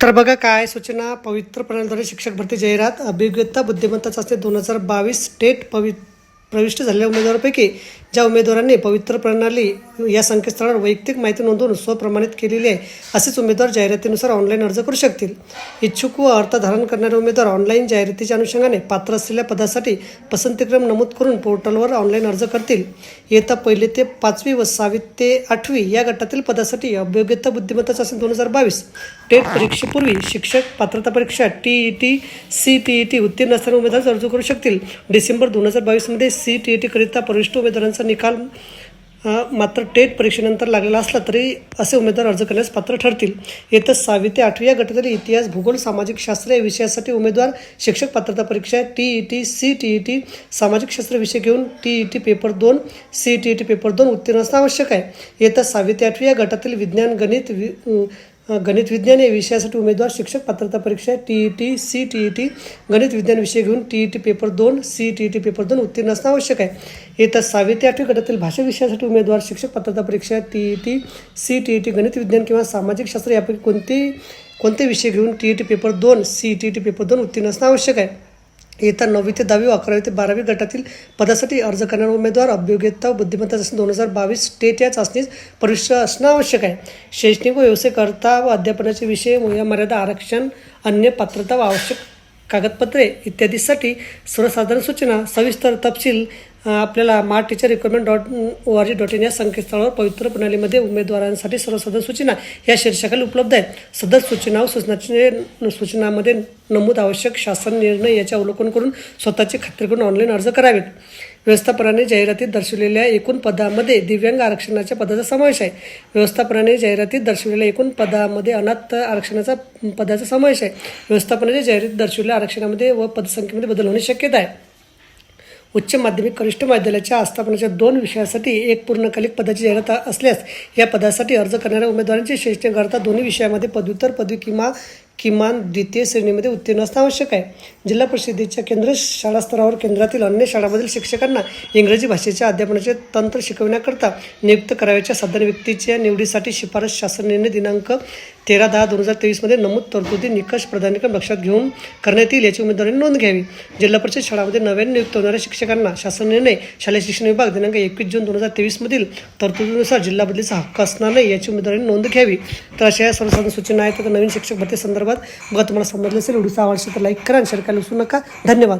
तर बघा काय सूचना पवित्र प्रणालीद्वारे शिक्षक भरती जाहिरात अभिज्ञता बुद्धिमत्ता चाचणी दोन हजार बावीस स्टेट पवि प्रविष्ट झालेल्या उमेदवारांपैकी ज्या उमेदवारांनी पवित्र प्रणाली या संकेतस्थळावर वैयक्तिक माहिती नोंदवून स्वप्रमाणित केलेली आहे असेच उमेदवार जाहिरातीनुसार ऑनलाईन अर्ज करू शकतील. इच्छुक व अर्थ धारण करणारे उमेदवार ऑनलाईन जाहिरातीच्या अनुषंगाने पात्र असलेल्या पदासाठी पसंतीक्रम नमूद करून पोर्टलवर ऑनलाईन अर्ज करतील. येत्या पहिली ते पाचवी व सहावी ते आठवी या गटातील पदासाठी अभियोग्यता बुद्धिमत्ता चाचणी दोन हजार बावीस. टेट परीक्षेपूर्वी शिक्षक पात्रता परीक्षा T E T C T E T उत्तीर्ण असणारे उमेदवार अर्ज करू शकतील. डिसेंबर दोन हजार बावीसमध्ये सी टी ई टीकरिता प्रविष्ट उमेदवारांचा निकाल मात्र टेट परीक्षेनंतर लागलेला असला तरी असे उमेदवार अर्ज करण्यास पात्र ठरतील. येत्या सहावी ते आठवी या गटातील इतिहास भूगोल सामाजिक शास्त्र या विषयासाठी उमेदवार शिक्षक पात्रता परीक्षा T E T C T E T सामाजिक शास्त्र विषय घेऊन टी ई टी पेपर दोन C T E T paper दोन उत्तीर्ण असणं आवश्यक आहे. येत्या सहावी ते आठवी या गटातील विज्ञान गणित वि गणित विज्ञान या विषयासाठी उमेदवार शिक्षक पात्रता परीक्षा T E T C T E T. गणित विज्ञान विषय घेऊन टी ई टी पेपर दोन C T E T paper दोन उत्तीर्ण असणं आवश्यक आहे. येत्या सहावी ते आठवी गटातील भाषा विषयासाठी उमेदवार शिक्षक पात्रता परीक्षा T E T C T E T गणित विज्ञान किंवा सामाजिक शास्त्र यापैकी कोणते कोणते विषय घेऊन टी ई टी पेपर दोन C T E T paper दोन उत्तीर्ण असणं आवश्यक आहे. येत्या नववी ते दहावी व अकरावी ते बारावी गटातील पदासाठी अर्ज करणारे उमेदवार अभियोग्यता बुद्धिमत्ता चाचणी दोन हजार बावीस स्टेट या चाचणीस परीक्षा असणं आवश्यक आहे. शैक्षणिक व व्यवसायकर्ता व अध्यापनाचे विषय या मर्यादा आरक्षण अन्य पात्रता व आवश्यक कागदपत्रे इत्यादीसाठी सर्वसाधारण सूचना सविस्तर तपशील आपल्याला मा teacher requirement dot O R G dot in या संकेतस्थळावर पवित्र प्रणालीमध्ये उमेदवारांसाठी सर्व सदर सूचना या शीर्षकाला उपलब्ध आहेत. सदर सूचना व सूचनाचे सूचनामध्ये नमूद आवश्यक शासन निर्णय याचे अवलोकन करून स्वतःची खात्री करून ऑनलाईन अर्ज करावेत. व्यवस्थापनाने जाहिरातीत दर्शवलेल्या एकूण पदामध्ये दिव्यांग आरक्षणाच्या पदाचा समावेश आहे. व्यवस्थापनाने जाहिरातीत दर्शवलेल्या एकूण पदामध्ये अनाथ आरक्षणाचा पदाचा समावेश आहे. व्यवस्थापनाच्या जाहिरातीत दर्शवलेल्या आरक्षणामध्ये व पदसंख्येमध्ये बदल होण्याची शक्यता आहे. उच्च माध्यमिक कनिष्ठ महाविद्यालयाच्या आस्थापनाच्या दोन विषयासाठी एक पूर्णकालिक पदाची जाहिरात असल्यास या पदासाठी अर्ज करणाऱ्या उमेदवारांची शैक्षणिक अर्हता दोन्ही विषयामध्ये पदव्युत्तर पदवी किंवा किमान द्वितीय श्रेणीमध्ये उत्तीर्ण असणं आवश्यक आहे. जिल्हा परिषदेच्या केंद्र शाळा स्तरावर केंद्रातील अन्य शाळांमधील शिक्षकांना इंग्रजी भाषेच्या अध्यापनाचे तंत्र शिकविण्याकरता नियुक्त करावयाच्या साधारण व्यक्तीच्या निवडीसाठी शिफारस शासन निर्णय दिनांक तेरा दहा दोन हजार तेवीसमध्ये नमूद तरतुदी निकष प्राधान्यक्रम लक्षात घेऊन करण्यात येईल याची उमेदवारांनी नोंद घ्यावी. जिल्हा परिषद शाळामध्ये नव्याने नियुक्त होणाऱ्या शिक्षकांना शासन निर्णय शालेय शिक्षण विभाग दिनांक एकवीस जून दोन हजार तेवीसमधील तरतुदीनुसार जिल्हा बदलीचा हक्क असणार नाही याची उमेदवारांनी नोंद घ्यावी. तर अशा या सर्वसाधारण सूचना आहेत. तर नवीन शिक्षक भरती संदर्भात बघा तुम्हाला समजलं असेल व्हिडिओचा आवडला तर लाईक करा आणि शेअर करायला विसरू नका. धन्यवाद.